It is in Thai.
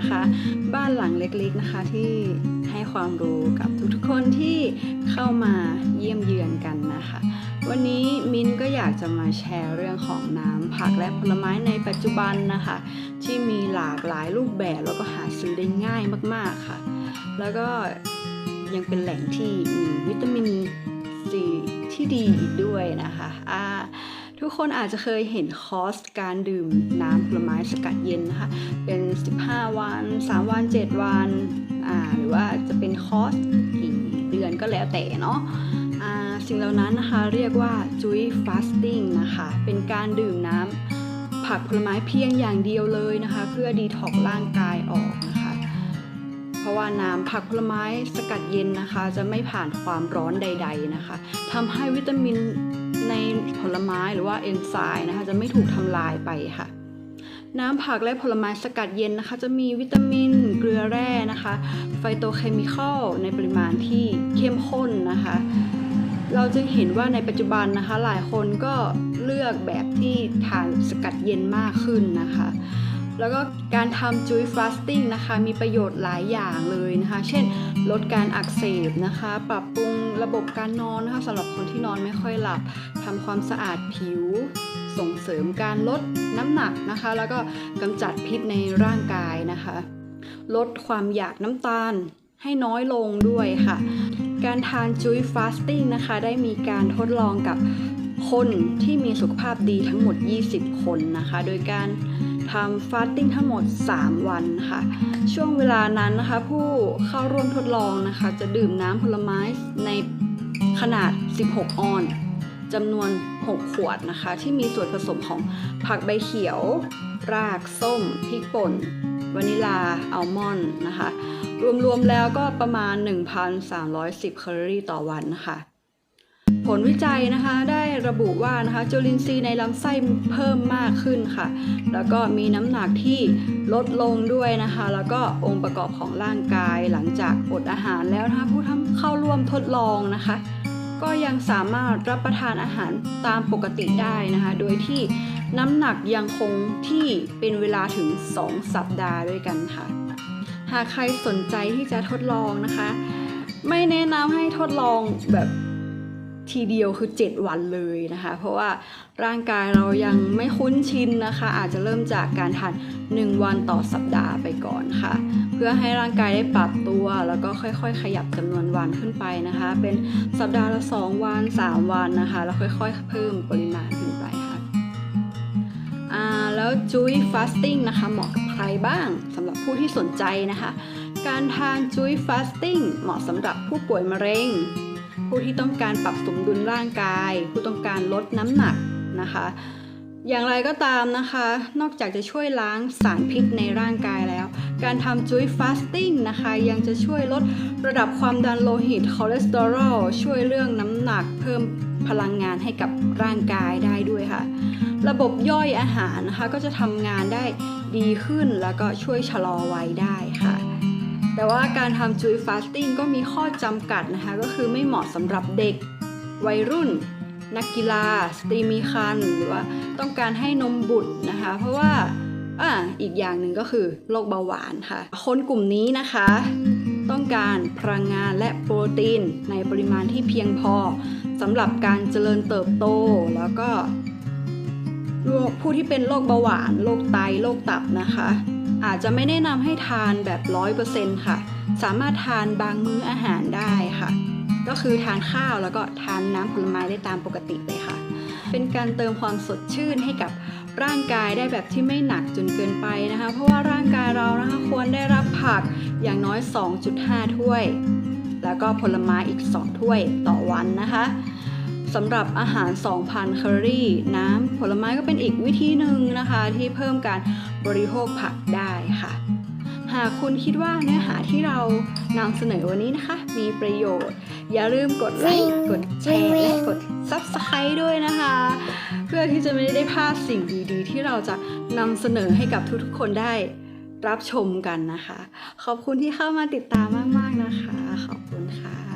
นะคะ บ้านหลังเล็กๆนะคะที่ให้ความรู้กับทุกๆคนที่เข้ามาเยี่ยมเยือนกันนะคะ วันนี้มิ้นก็อยากจะมาแชร์เรื่องของน้ำผักและผลไม้ในปัจจุบันนะคะ ที่มีหลากหลายรูปแบบแล้วก็หาซื้อได้ง่ายมากๆค่ะ แล้วก็ยังเป็นแหล่งที่มีวิตามินซีที่ดีอีกด้วยนะคะอ่า ทุกคนอาจจะเคยเห็นคอสการดื่มน้ำผลไม้สกัดเย็นนะคะ เป็น 15 วัน 3 วัน 7 วัน อ่า หรือว่าจะเป็นคอสกี่เดือนก็แล้วแต่เนาะสิ่งเหล่านั้นนะคะเรียกว่าจุยฟาสติ้งนะคะ เป็นการดื่มน้ำผักผลไม้เพียงอย่างเดียวเลยนะคะ เพื่อดีท็อกร่างกายออกนะคะ เพราะว่าน้ำผักผลไม้สกัดเย็นนะคะ จะไม่ผ่านความร้อนใด ๆนะคะทำให้วิตามิน ในผลไม้หรือว่าเอนไซม์นะคะจะไม่ถูกทำลายไปค่ะ น้ำผักและผลไม้สกัดเย็นนะคะ จะมีวิตามิน เกลือแร่นะคะ ไฟโตเคมีคอลในปริมาณที่เข้มข้นนะคะ เราจึงเห็นว่าในปัจจุบันนะคะ หลายคนก็เลือกแบบที่ทานสกัดเย็นมากขึ้นนะคะ แล้วก็การทำจุยฟาสติ้งนะคะมีประโยชน์หลายอย่างเลยนะคะ เช่น ลดการอักเสบนะคะ ปรับปรุงระบบการนอนนะคะสำหรับคนที่นอนไม่ค่อยหลับทำความสะอาดผิว ส่งเสริมการลดน้ำหนักนะคะ แล้วก็กำจัดพิษในร่างกายนะคะ ลดความอยากน้ำตาลให้น้อยลงด้วยค่ะ การทานจุยฟาสติ้งนะคะ ได้มีการทดลองกับ คนที่มีสุขภาพดีทั้งหมด 20 คนนะคะ โดยการทำฟาสติ้งทั้งหมด 3 วันค่ะช่วงเวลานั้นนะคะ ผู้เข้าร่วมทดลองนะคะ จะดื่มน้ำผลไม้ในขนาด 16 ออนจำนวน 6 ขวดนะคะ ที่มีส่วนผสมของผักใบเขียว รากส้ม พริกป่น วานิลา อัลมอนด์นะคะ รวมๆแล้วก็ประมาณ 1,310 แคลอรี่ต่อวันนะคะ ผลวิจัยนะคะได้ระบุว่านะคะจุลินทรีย์ในลำไส้เพิ่มมากขึ้นค่ะ แล้วก็มีน้ำหนักที่ลดลงด้วยนะคะ แล้วก็องค์ประกอบของร่างกายหลังจากอดอาหารแล้วนะคะผู้ทำเข้าร่วมทดลองนะคะ ก็ยังสามารถรับประทานอาหารตามปกติได้นะคะ โดยที่น้ำหนักยังคงที่เป็นเวลาถึง 2 สัปดาห์ด้วยกันค่ะ หากใครสนใจที่จะทดลองนะคะ ไม่แนะนำให้ทดลองแบบ ทีเดียวคือ 7 วันเลยนะคะ เพราะว่าร่างกายเรายังไม่คุ้นชินนะคะ อาจจะเริ่มจากการทาน1 วันต่อสัปดาห์ไปก่อนค่ะ เพื่อให้ร่างกายได้ปรับตัวแล้วก็ค่อยๆ ขยับจำนวนวันขึ้นไปนะคะ เป็นสัปดาห์ละ 2 วัน 3 วันนะคะ แล้วค่อยๆ เพิ่มปริมาณขึ้นไปค่ะอ่าแล้วจุยฟาสติ้งนะคะเหมาะกับใครบ้างสำหรับผู้ที่สนใจนะคะ การทานจุยฟาสติ้งเหมาะสำหรับผู้ป่วยมะเร็ง ผู้ที่ต้องการปรับสมดุลร่างกาย ผู้ต้องการลดน้ำหนักนะคะ อย่างไรก็ตามนะคะ นอกจากจะช่วยล้างสารพิษในร่างกายแล้ว การทำจุยฟาสติ้งนะคะ ยังจะช่วยลดระดับความดันโลหิตคอเลสเตอรอลช่วยเรื่องน้ำหนักเพิ่มพลังงานให้กับร่างกายได้ด้วยค่ะ ระบบย่อยอาหารนะคะก็จะทำงานได้ดีขึ้นแล้วก็ช่วยชะลอวัยได้ค่ะ แต่ว่าการทำจุยฟาสติ้งก็มีข้อจำกัดนะคะ ก็คือไม่เหมาะสำหรับเด็ก วัยรุ่น นักกีฬา สตรีมีครรภ์หรือว่าต้องการให้นมบุตรนะคะ เพราะว่าอ่าอีกอย่างหนึ่งก็คือโรคเบาหวานค่ะ คนกลุ่มนี้นะคะ ต้องการพลังงานและโปรตีนในปริมาณที่เพียงพอสำหรับการเจริญเติบโตแล้วก็ผู้ที่เป็นโรคเบาหวาน โรคไต โรคตับนะคะ อาจจะไม่แนะนำให้ทานแบบร้อยเปอร์เซ็นต์ค่ะ สามารถทานบางมื้ออาหารได้ค่ะ ก็คือทานข้าวแล้วก็ทานน้ำผลไม้ได้ตามปกติเลยค่ะ เป็นการเติมความสดชื่นให้กับร่างกายได้แบบที่ไม่หนักจนเกินไปนะคะ เพราะว่าร่างกายเรานะคะควรได้รับผักอย่างน้อย 2.5 ถ้วย แล้วก็ผลไม้อีก 2 ถ้วยต่อวันนะคะ สำหรับอาหาร 2,000 แคลอรี่ น้ำผลไม้ก็เป็นอีกวิธีหนึ่งนะคะ ที่เพิ่มการบริโภคผักได้ค่ะ หากคุณคิดว่าเนื้อหาที่เรานำเสนอวันนี้นะคะ มีประโยชน์ อย่าลืมกดไลค์กดแชร์และกด Subscribe ด้วยนะคะ เพื่อที่จะไม่ได้พลาดสิ่งดีๆ ที่เราจะนำเสนอให้กับทุกๆ คนได้รับชมกันนะคะ ขอบคุณที่เข้ามาติดตามมาก ๆ นะคะ ขอบคุณค่ะ